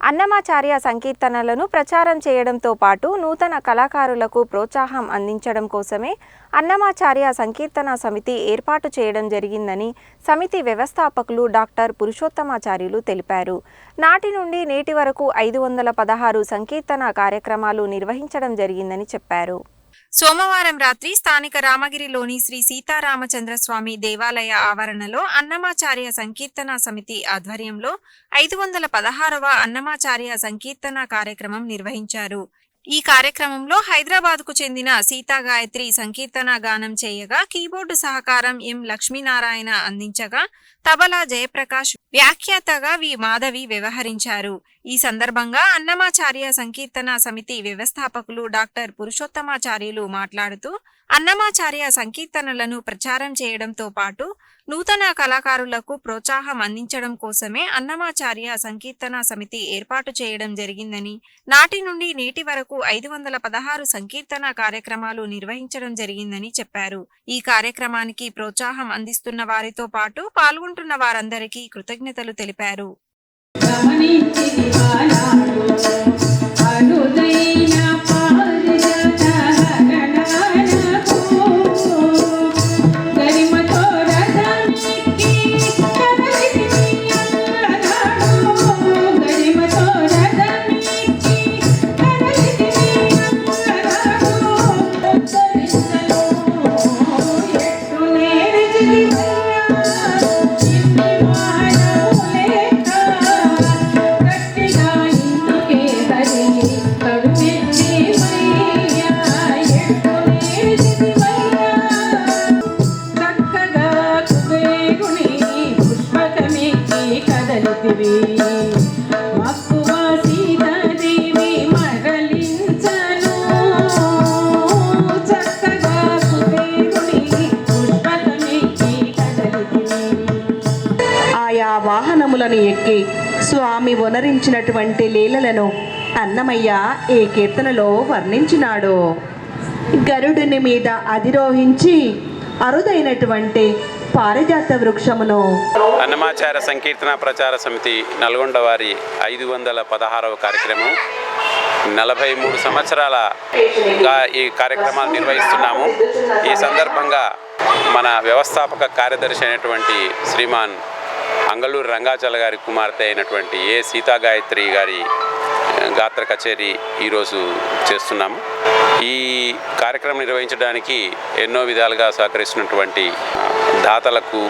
అన్నమాచార్య సంకీర్తనలను ప్రచారం చేయడంతో పాటు నూతన కళాకారులకు ప్రోత్సాహం అందించడం కోసమే అన్నమాచార్య సంకీర్తన సమితి ఏర్పాటు చేయడం జరిగిందని సమితి వ్యవస్థాపకులు డాక్టర్ పురుషోత్తమాచార్యులు తెలిపారు. నాటి నుండి నేటి వరకు ఐదు వందల పదహారు సంకీర్తన కార్యక్రమాలు నిర్వహించడం జరిగిందని చెప్పారు. సోమవారం రాత్రి స్థానిక రామగిరిలోని శ్రీ సీతారామచంద్ర స్వామి దేవాలయ ఆవరణలో అన్నమాచార్య సంకీర్తన సమితి ఆధ్వర్యంలో ఐదు వందల పదహారవ అన్నమాచార్య సంకీర్తన కార్యక్రమం నిర్వహించారు. ఈ కార్యక్రమంలో హైదరాబాద్కు చెందిన సీతా గాయత్రి సంకీర్తన గానం చేయగా కీబోర్డు సహకారం ఎం లక్ష్మీనారాయణ అందించగా తబలా జయప్రకాష్ వ్యాఖ్యాతగా వి. మాధవి వ్యవహరించారు. ఈ సందర్భంగా అన్నమాచార్య సంకీర్తన సమితి వ్యవస్థాపకులు డాక్టర్ పురుషోత్తమాచార్యులు మాట్లాడుతూ అన్నమాచార్య సంకీర్తనలను ప్రచారం చేయడంతో పాటు నూతన కళాకారులకు ప్రోత్సాహం అందించడం కోసమే అన్నమాచార్య సంకీర్తన సమితి ఏర్పాటు చేయడం జరిగిందని నాటి నుండి నేటి వరకు ఐదు వందల పదహారు సంకీర్తన కార్యక్రమాలు నిర్వహించడం జరిగిందని చెప్పారు. ఈ కార్యక్రమానికి ప్రోత్సాహం అందిస్తున్న వారితో పాటు పాల్గొంటున్న వారందరికీ కృతజ్ఞతలు తెలిపారు. వాహనములను ఎక్కి స్వామి వనరించినటువంటి లీలలను అన్నమయ్య ఈ కీర్తనలో వర్ణించినాడు. గరుడుని మీద అధిరోహించి అరుదైనటువంటి పారిజాత వృక్షమును అన్నమాచార సంకీర్తన ప్రచార సమితి నల్గొండ వారి ఐదు వందల పదహారవ కార్యక్రమం. నలభై మూడు సంవత్సరాలగా ఈ కార్యక్రమాలు నిర్వహిస్తున్నాము. ఈ సందర్భంగా మన వ్యవస్థాపక కార్యదర్శి అయినటువంటి శ్రీమాన్ అంగళూరు రంగాచల గారి కుమార్తె అయినటువంటి ఏ సీతా గాయత్రి గారి గాత్ర కచేరీ ఈరోజు చేస్తున్నాము. ఈ కార్యక్రమం నిర్వహించడానికి ఎన్నో విధాలుగా సహకరిస్తున్నటువంటి దాతలకు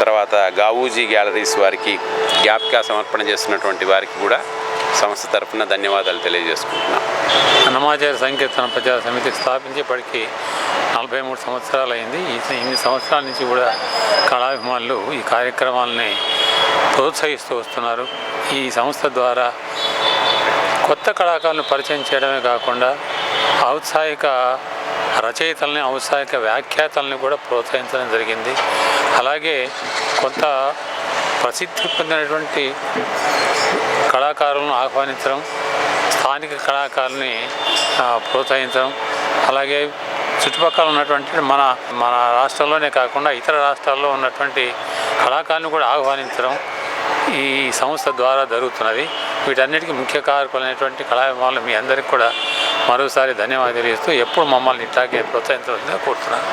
తర్వాత గావూజీ గ్యాలరీస్ వారికి జ్ఞాపిక సమర్పణ చేస్తున్నటువంటి వారికి కూడా సంస్థ తరఫున ధన్యవాదాలు తెలియజేసుకుంటున్నాం. అన్నమాచార్య సంకీర్తన ప్రచార సమితి స్థాపించి ఇప్పటికీ నలభై మూడు సంవత్సరాలు అయింది. ఈ ఇన్ని సంవత్సరాల నుంచి కూడా కళాభిమానులు ఈ కార్యక్రమాలని ప్రోత్సహిస్తూ వస్తున్నారు. ఈ సంస్థ ద్వారా కొత్త కళాకారులను పరిచయం చేయడమే కాకుండా ఔత్సాహిక రచయితల్ని ఔత్సాహిక వ్యాఖ్యాతల్ని కూడా ప్రోత్సహించడం జరిగింది. అలాగే కొంత ప్రసిద్ధి పొందినటువంటి కళాకారులను ఆహ్వానించడం స్థానిక కళాకారుల్ని ప్రోత్సహించడం అలాగే చుట్టుపక్కల ఉన్నటువంటి మన మన రాష్ట్రంలోనే కాకుండా ఇతర రాష్ట్రాల్లో ఉన్నటువంటి కళాకారులను కూడా ఆహ్వానించడం ఈ సంస్థ ద్వారా జరుగుతున్నది. వీటన్నిటికీ ముఖ్య కారకులైనటువంటి కళాభిమానులు మీ అందరికీ కూడా మరోసారి ధన్యవాదాలు తెలియజేస్తూ ఎప్పుడు మమ్మల్ని ఇట్లాగే ప్రోత్సహించవలసిందిగా కోరుతున్నాను.